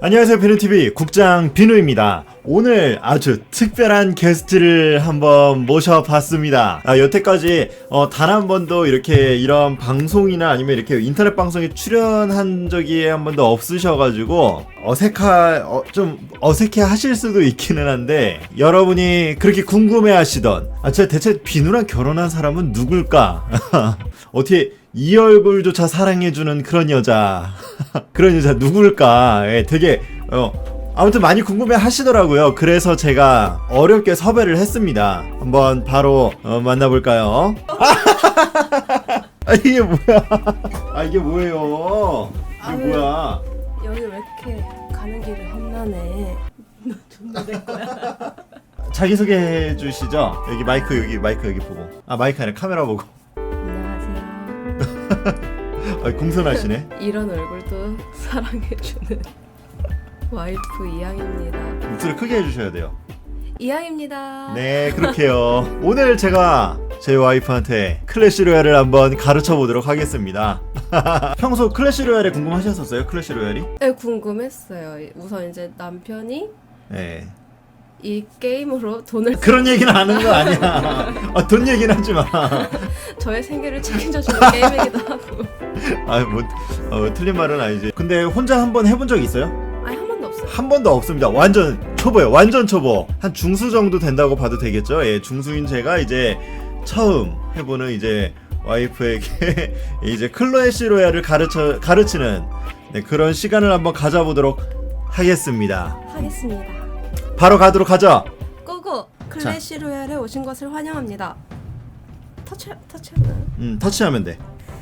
안녕하세요 비누TV 국장 비누입니다. 오늘 아주 특별한 게스트를 한번 모셔봤습니다. 아, 여태까지 어, 단 한 번도 이렇게 이런 방송이나 아니면 이렇게 인터넷 방송에 출연한 적이 한 번도 없으셔가지고 어색하 어, 좀 어색해 하실 수도 있기는 한데 여러분이 그렇게 궁금해 하시던 아, 제 대체 비누랑 결혼한 사람은 누굴까? 어떻게 이 얼굴조차 사랑해주는 그런 여자. 그런 여자 누굴까? 예, 되게 어, 아무튼 많이 궁금해 하시더라고요. 그래서 제가 어렵게 섭외를 했습니다. 한번 바로 어, 만나볼까요? 아 이게 뭐야? 아 이게 뭐예요? 이게 아유. 뭐야? 여기 왜 이렇게 가는 길이 험난해? 너 존나 내 거야. 자기소개해 주시죠. 여기 마이크 여기 마이크 여기 보고. 아 마이크 아니라 카메라 보고. 아, 공손하시네 이런 얼굴도 사랑해주는 와이프 이양입니다. 목소리 크게 해주셔야 돼요 이양입니다. 네, 그렇게요. 오늘 제가 제 와이프한테 클래시 로얄을 한번 가르쳐 보도록 하겠습니다. 평소 클래시 로얄에 궁금하셨었어요? 클래시 로얄이? 네, 궁금했어요. 우선 이제 남편이 네. 이 게임으로 돈을 그런 얘기는 하는 거 아니야. 아, 돈 얘기는 하지 마. 저의 생계를 책임져 주는 게임이기도 하고. 아, 뭐, 어, 틀린 말은 아니지. 근데 혼자 한번 해본 적 있어요? 아니 한 번도 없어요. 한 번도 없습니다. 완전 초보예요. 완전 초보. 한 중수 정도 된다고 봐도 되겠죠? 예, 중수인 제가 이제 처음 해보는 이제 와이프에게 이제 클래시 로얄을 가르쳐 가르치는 네, 그런 시간을 한번 가져보도록 하겠습니다. 하겠습니다. 바로 가도록 하죠. 고고 클래시 로얄에 오신 것을 환영합니다. 터치 터치하나요? 음, 터치하면 돼.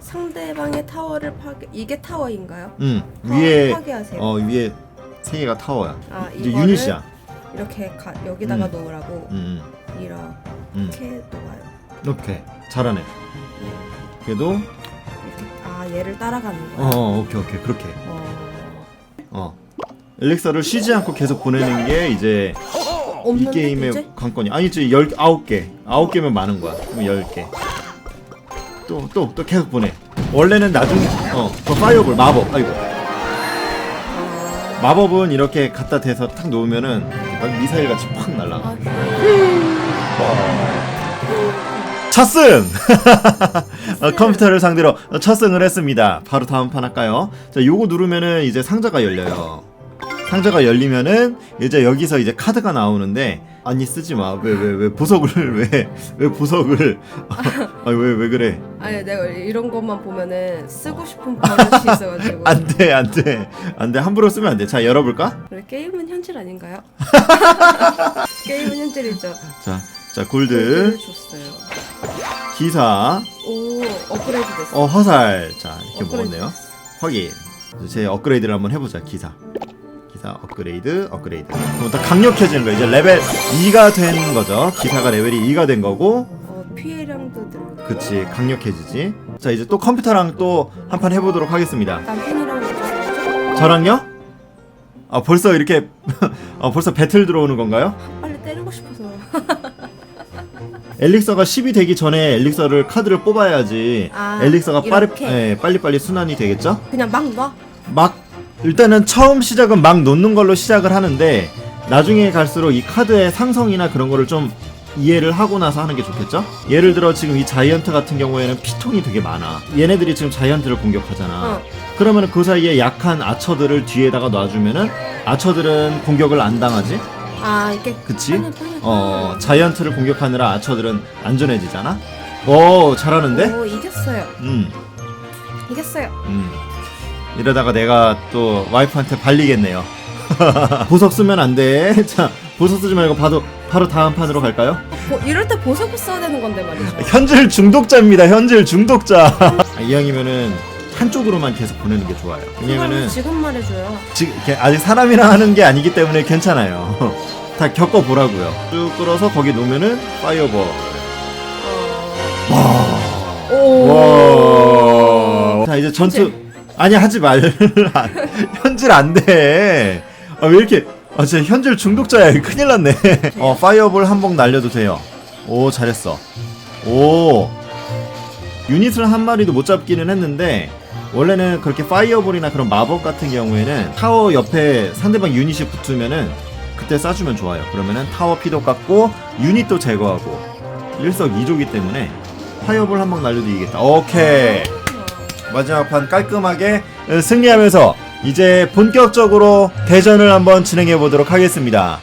상대방의 타워를 파괴 이게 타워인가요? 음, 위에 파괴하세요. 어 위에 세 개가 타워야. 아, 이제 이거를 유닛이야. 이렇게 가, 여기다가 음. 놓으라고 음, 이렇게 음, 놓아요. 음. 오케이. 잘하네. 네. 그래도 이렇게 아 얘를 따라가는 어, 거야. 어, 오케이, 오케이. 그렇게. 어... 어. 엘릭서를 쉬지 않고 계속 보내는 게 이제 이 없는데 게임의 이제? 관건이. 아니지 열 아홉 개. 아홉 개면 많은 거야. 그럼 열개또 또 또 계속 보내. 원래는 나중에 어그 파이어볼 마법. 아이고. 아, 마법은 이렇게 갖다 대서 탁 놓으면은 막 미사일 같이 팍 날라가. 아? 첫승! 어, 컴퓨터를 상대로 첫 승을 했습니다. 바로 다음 판 할까요? 자 요거 누르면은 이제 상자가 열려요 상자가 열리면은 이제 여기서 이제 카드가 나오는데 아니 쓰지 마 왜 왜 왜 보석을 왜 왜 보석을? 아왜 왜 그래? 아니 내가 이런 것만 보면은 쓰고 싶은 버릇이 있어가지고. 안돼 안돼. 안돼. 함부로 쓰면 안돼. 자 열어볼까? 그래, 게임은 현질 아닌가요? 게임은 현질이죠. 자 자 골드. 골드를 줬어요. 기사. 오 업그레이드 됐어. 어 화살. 자 이렇게 업그레이드 먹었네요. 됐어. 확인. 제 업그레이드를 한번 해보자 기사 기사 업그레이드 업그레이드 그럼 더 강력해지는 거예요 이제 레벨 2가 된 거죠 기사가 레벨이 2가 된 거고 어, 피해량도 늘고 그치 강력해지지 자 이제 또 컴퓨터랑 또 한 판 해보도록 하겠습니다 남편이랑? 저랑요? 아 벌써 이렇게 아 벌써 배틀 들어오는 건가요? 빨리 때리고 싶어서. 엘릭서가 10이 되기 전에 엘릭서를 카드를 뽑아야지 아, 엘릭서가 빠르, 이렇게? 예, 빨리빨리 순환이 되겠죠? 그냥 막 놔. 막 일단은 처음 시작은 막 놓는 걸로 시작을 하는데 나중에 갈수록 이 카드의 상성이나 그런 거를 좀 이해를 하고 나서 하는 게 좋겠죠? 예를 들어 지금 이 자이언트 같은 경우에는 피통이 되게 많아. 얘네들이 지금 자이언트를 공격하잖아. 어. 그러면 그 사이에 약한 아처들을 뒤에다가 놔주면은 아처들은 공격을 안 당하지? 아 이게 그치? 빨리, 빨리, 어, 빨리. 자이언트를 공격하느라 아처들은 안전해지잖아? 오, 잘하는데? 오 이겼어요. 음, 이겼어요. 음. 이러다가 내가 또 와이프한테 발리겠네요. 보석 쓰면 안 돼. 자, 보석 쓰지 말고 바로, 바로 다음 판으로 갈까요? 보, 이럴 때 보석을 써야 되는 건데 말이죠. 현질 중독자입니다. 현질 중독자. 아, 이왕이면은 한쪽으로만 계속 보내는 게 좋아요. 왜냐면은 그걸 지금 말해줘요. 지금 이렇게 아직 사람이랑 하는 게 아니기 때문에 괜찮아요. 다 겪어 보라고요. 쭉 끌어서 거기 놓으면은 파이어볼. 어... 오. 와. 자 이제 전투 아니 하지 말. 현질 안 돼. 아 왜 이렇게 아 진짜 현질 중독자야. 큰일 났네. 어 파이어볼 한 번 날려도 돼요. 오 잘했어. 오 유닛을 한 마리도 못 잡기는 했는데 원래는 그렇게 파이어볼이나 그런 마법 같은 경우에는 타워 옆에 상대방 유닛이 붙으면은 그때 쏴주면 좋아요. 그러면은 타워 피도 깎고 유닛도 제거하고 일석이조기 때문에 파이어볼 한 방 날려도 이기겠다. 오케이. 마지막 판 깔끔하게 어, 승리하면서 이제 본격적으로 대전을 한번 진행해 보도록 하겠습니다.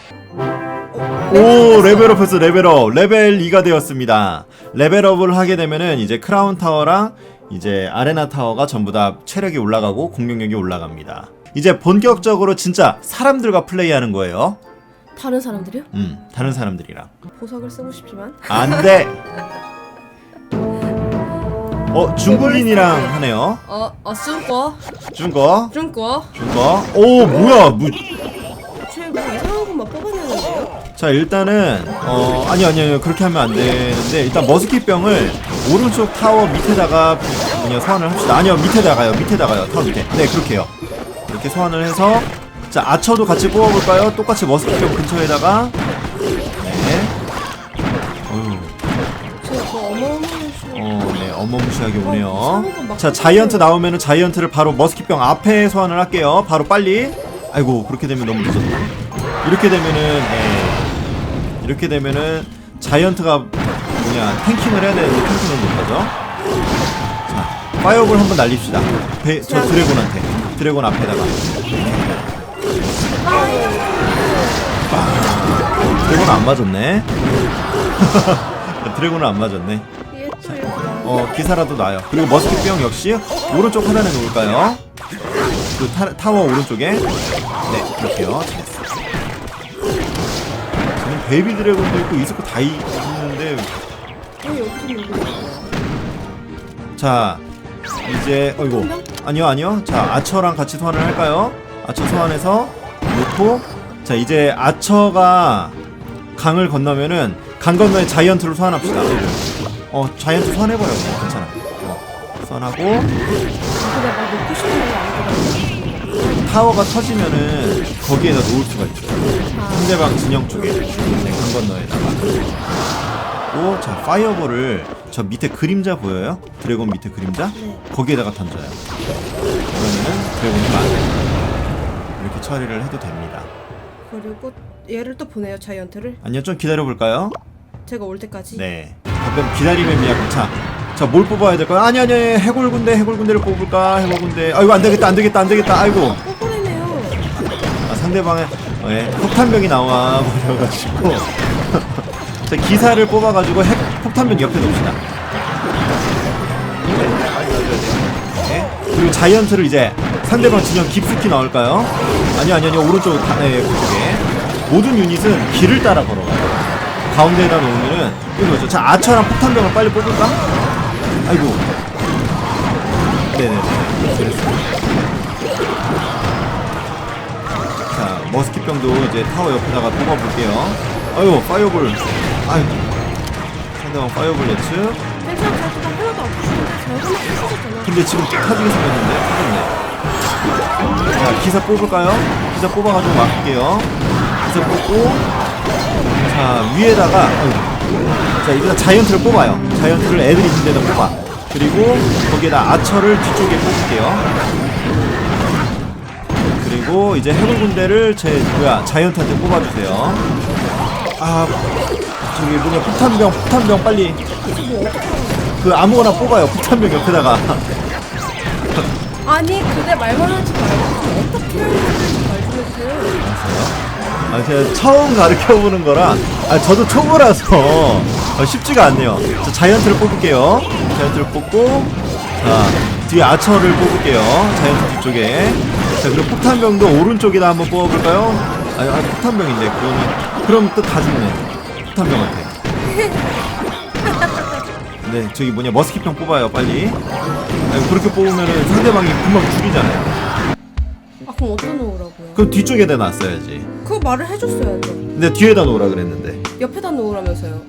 오 레벨업했어 레벨업. 레벨 2가 되었습니다. 레벨업을 하게 되면은 이제 크라운 타워랑 이제 아레나 타워가 전부 다 체력이 올라가고 공격력이 올라갑니다. 이제 본격적으로 진짜 사람들과 플레이하는 거예요. 다른 사람들이요? 음 다른 사람들이랑. 보석을 쓰고 싶지만? 안돼 어 중국인이랑 하네요. 어, 어, 중거, 중거 중거. 중거 오 뭐야 뭐, 쟤뭐 이상한 것만 뽑아내는데요? 자 일단은 어 아니 아니 아니 그렇게 하면 안 되는데 일단 머스킷병을 오른쪽 타워 밑에다가 그냥 소환을 합시다. 아니요 밑에다가요 밑에다가요 타워 밑에. 네 그렇게 해요. 이렇게 소환을 해서 자 아처도 같이 뽑아볼까요? 똑같이 머스킷병 근처에다가 어마어마한 수. 어네 어마무시하게 어, 오네요. 자 자이언트 나오면은 자이언트를 바로 머스킷병 앞에 소환을 할게요. 바로 빨리. 아이고 그렇게 되면 너무 늦었다 이렇게 되면은 예. 이렇게 되면은 자이언트가 뭐냐 탱킹을 해야 되는데 탱킹을 못하죠? 자 파이어볼 한번 날립시다. 배, 저 드래곤한테. 드래곤 앞에다가. 빵. 드래곤 안 맞았네 드래곤은 안 맞았네. 어 기사라도 나요. 그리고 머스킷 병 역시 오른쪽 하단에 놓을까요? 그 타, 타워 오른쪽에 네 그렇게요. 잘했어. 저는 베이비 드래곤도 있고 이스코 다 있는데? 자 이제 어이구 아니요 아니요 자 아처랑 같이 소환을 할까요? 아처 소환해서 놓고 자 이제 아처가 강을 건너면은 강 건너에 자이언트를 소환합시다. 어 자이언트 그냥 괜찮아. 어, 소환하고 근데 막 놓고 싶은 거 아니더라고. 타워가 터지면은 거기에다 놓을 수가 있어요. 상대방 진영 쪽에 네, 강 건너에다가. 오, 자 파이어볼을 저 밑에 그림자 보여요? 드래곤 밑에 그림자? 네. 거기에다가 던져요. 그러면은 드래곤이 맞아요. 이렇게 처리를 해도 됩니다. 그리고 얘를 또 보내요 자이언트를. 아니요, 좀 기다려 볼까요? 제가 올 때까지. 네. 가끔 기다리면 미약 자. 자, 뭘 뽑아야 될까요? 아니, 아니, 해골군대, 해골군대를 뽑을까? 해골군대. 아이고, 안 되겠다, 안 되겠다, 안 되겠다, 아이고. 꼬꼬리네요. 아, 상대방의 어, 예, 폭탄병이 나와 버려가지고 자, 기사를 뽑아가지고 핵 폭탄병 옆에 놓읍시다. 네. 그리고 자이언트를 이제 상대방 진영 깊숙이 넣을까요? 아니 아니 아니 오른쪽 다, 네, 그쪽에 모든 유닛은 길을 따라 걸어가요. 가운데에다 놓으면은 이거 뭐죠? 자 아처랑 폭탄병을 빨리 뽑을까? 아이고. 그랬습니다. 자, 머스킷병도 이제 타워 옆에다가 뽑아볼게요. 아유, 파이어볼. 아유. 상대방 파이어볼 예측. 근데 지금 타지게 생겼는데? 터졌네. 자, 기사 뽑을까요? 기사 뽑아가지고 막을게요. 기사 뽑고. 자, 위에다가. 자, 일단 자이언트를 뽑아요. 자이언트를 애들이 있는 데다 뽑아. 그리고 거기에다 아처를 뒤쪽에 뽑을게요. 그리고 이제 해골 군대를 제 뭐야 자이언트한테 뽑아주세요. 아 저기 뭐냐 폭탄병 폭탄병 빨리 그 아무거나 뽑아요 폭탄병 옆에다가 아니 근데 말만 하지 말고 좀 어떻게 아 제가 처음 가르쳐 보는 거라 아 저도 초보라서 어, 쉽지가 않네요. 자, 자이언트를 뽑을게요. 자이언트를 뽑고 자 뒤에 아처를 뽑을게요. 자이언트 뒤쪽에 자 그리고 폭탄병도 오른쪽에다 한번 뽑아볼까요? 아, 아 폭탄병인데 그거는 그럼 또 다 죽네. 폭탄병한테. 네 저기 뭐냐 머스킷병 뽑아요 빨리. 아니, 그렇게 뽑으면은 상대방이 금방 죽이잖아요. 아 그럼 어디다 놓으라고요? 그럼 뒤쪽에다 놨어야지. 그거 말을 해줬어야죠. 근데 뒤에다 놓으라 그랬는데. 옆에다 놓으라면서요.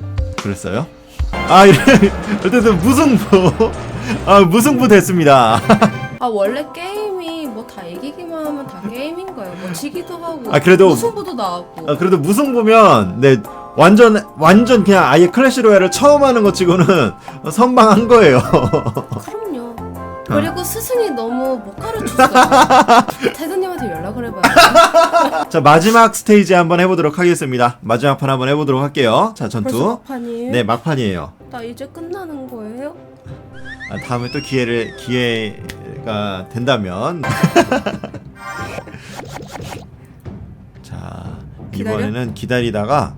그랬어요? 아 이래 어쨌든 무승부 아 무승부 됐습니다 아 원래 게임이 뭐 다 이기기만 하면 다 게임인 거예요. 뭐 지기도 하고. 아, 그래도- 무승부도 나왔고. 아, 그래도 무승부면 네 완전 완전 그냥 아예 클래시 로얄을 처음 하는 것 치고는 선방한 거예요 그럼요. 그리고 스승이 너무 못 가르쳤어요. 테드님한테 연락을 해봐요. 자 마지막 스테이지 한번 해보도록 하겠습니다. 마지막 판 한번 해보도록 할게요. 자 벌써 전투. 막판이에요? 네 막판이에요. 나 이제 끝나는 거예요? 아, 다음에 또 기회를 기회가 된다면 자 기다려? 이번에는 기다리다가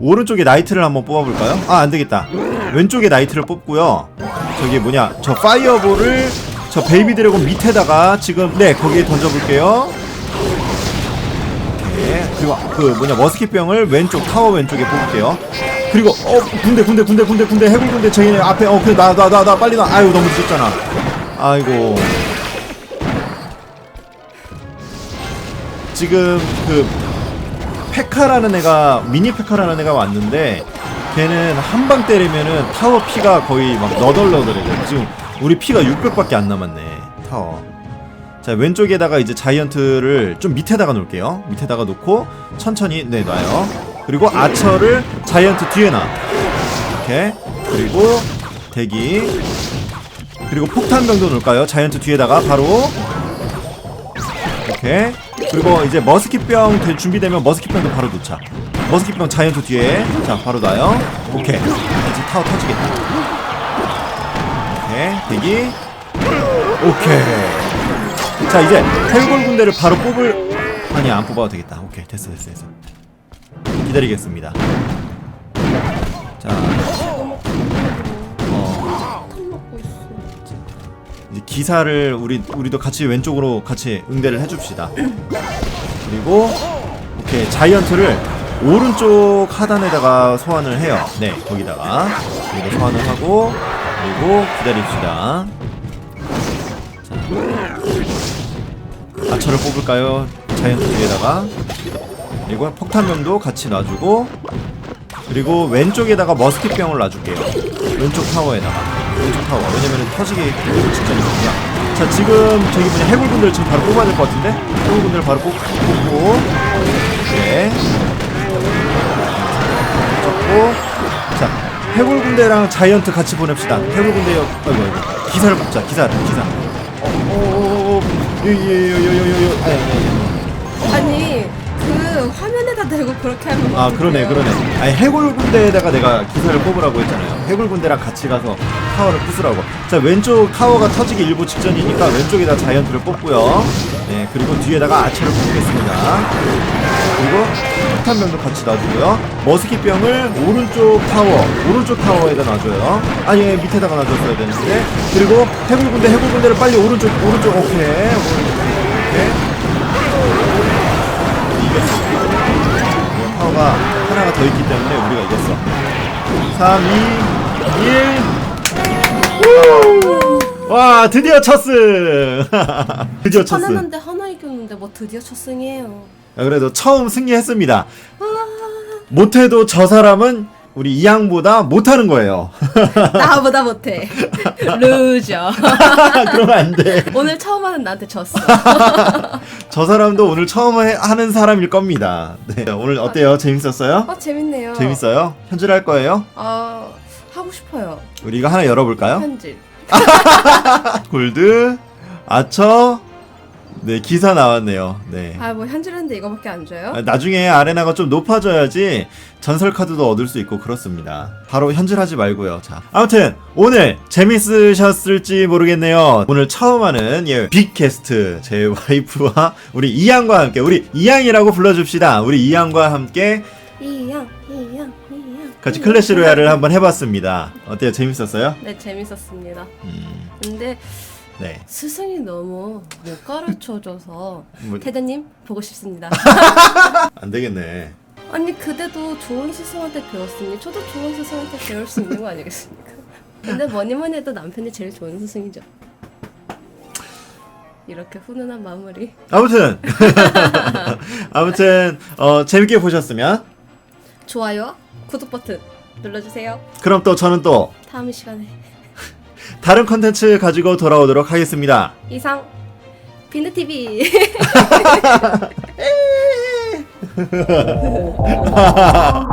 오른쪽에 나이트를 한번 뽑아볼까요? 아 안되겠다. 왼쪽에 나이트를 뽑고요. 저기 뭐냐 저 파이어볼을 저 베이비 드래곤 밑에다가 지금 네 거기에 던져볼게요. 네 그리고 그 뭐냐 머스킷병을 왼쪽 타워 왼쪽에 뽑을게요. 그리고 어 군대 군대 군대 군대 군대 해골 군대 저기 앞에 어 그래 나 나 나 나 빨리 나. 아유 너무 늦었잖아. 아이고. 지금 그 페카라는 애가 미니 페카라는 애가 왔는데 걔는 한 방 때리면은 타워 피가 거의 막 너덜너덜해요 지금 우리 피가 600밖에 안 남았네 타워. 자 왼쪽에다가 이제 자이언트를 좀 밑에다가 놓을게요. 밑에다가 놓고 천천히 네 놔요. 그리고 아처를 자이언트 뒤에 놔. 이렇게. 그리고 대기. 그리고 폭탄병도 놓을까요? 자이언트 뒤에다가 바로 이렇게 그리고 이제 머스킷병 될 준비되면 머스킷병도 바로 놓자. 머스킷병 자이언트 뒤에. 자 바로 놔요. 오케이. 이제 타워 터지겠다. 오케이. 대기. 오케이. 자 이제 해골 군대를 바로 뽑을 아니 안 뽑아도 되겠다. 오케이. 됐어 됐어 됐어. 기다리겠습니다. 자 기사를 우리 우리도 같이 왼쪽으로 같이 응대를 해줍시다. 그리고 오케이 자이언트를 오른쪽 하단에다가 소환을 해요. 네 거기다가 여기다 소환을 하고 그리고 기다립시다. 자, 아처를 뽑을까요? 자이언트 뒤에다가 그리고 폭탄병도 같이 놔주고 그리고 왼쪽에다가 머스킷병을 놔줄게요. 왼쪽 타워에다가 왼쪽 타워. 왜냐면 터지기 직전이거든요. 자 지금 저기 뭐냐 해골군들 지금 바로 뽑아야 될 것 같은데 해골군들 바로 뽑, 뽑고 네. 잡고 자 해골 군대랑 자이언트 같이 보냅시다. 해골 군대 여 아이고 아이고 기사를 뽑자. 기사 기사. 어 어 어어 요요요요요요 아니 아 그렇게 하면 아? 그러네 그러네. 아니 해골 군대에다가 내가 기사를 뽑으라고 했잖아요. 해골 군대랑 같이 가서 타워를 부수라고. 자 왼쪽 타워가 터지기 일부 직전이니까 왼쪽에다 자이언트를 뽑고요. 네 그리고 뒤에다가 아처를 뽑겠습니다. 그리고 폭탄병도 같이 놔주고요. 머스킷병을 오른쪽 타워 오른쪽 타워에다 놔줘요. 아니 예, 밑에다가 놔줬어야 되는데. 그리고 해골 군대 해골 군대를 빨리 오른쪽 오른쪽 오케이. 오케이 이겼어 파워가 하나가 더 있기 때문에 우리가 이겼어. 3, 2, 1. 와, 드디어 첫 승! 드디어 첫 승. 화내는데 하나 이겼는데 뭐 드디어 첫 승이에요. 야, 그래도 처음 승리했습니다. 못해도 저 사람은 우리 이양보다 못하는 거예요. 나보다 못해. 루저. 그러면 안 돼. 오늘 처음 하는 나한테 졌어. 저 사람도 오늘 처음 해- 하는 사람일 겁니다. 네, 오늘 어때요? 재밌었어요? 아 재밌네요. 재밌어요? 현질 할 거예요? 아 하고 싶어요. 우리 이거 하나 열어볼까요? 현질. 골드, 아처, 네 기사 나왔네요. 네. 아 뭐 현질했는데 이거밖에 안 줘요? 아, 나중에 아레나가 좀 높아져야지 전설 카드도 얻을 수 있고 그렇습니다. 바로 현질하지 말고요. 자, 아무튼 오늘 재밌으셨을지 모르겠네요. 오늘 처음 하는 예, 빅 게스트 제 와이프와 우리 이양과 함께 우리 이양이라고 불러줍시다. 우리 이양과 함께 이양 이양 이양. 같이 클래시 로얄을 한번 해봤습니다. 어때요? 재밌었어요? 네 재밌었습니다. 음, 근데 네. 스승이 너무 못 가르쳐줘서 뭐, 테드님 보고 싶습니다. 안 되겠네. 아니 그대도 좋은 스승한테 배웠으니 저도 좋은 스승한테 배울 수 있는 거 아니겠습니까? 근데 뭐니 뭐니 해도 남편이 제일 좋은 스승이죠. 이렇게 훈훈한 마무리. 아무튼 아무튼 어, 재밌게 보셨으면 좋아요와 구독 버튼 눌러주세요. 그럼 또 저는 또 다음 시간에 다른 컨텐츠 가지고 돌아오도록 하겠습니다. 이상 비누 TV.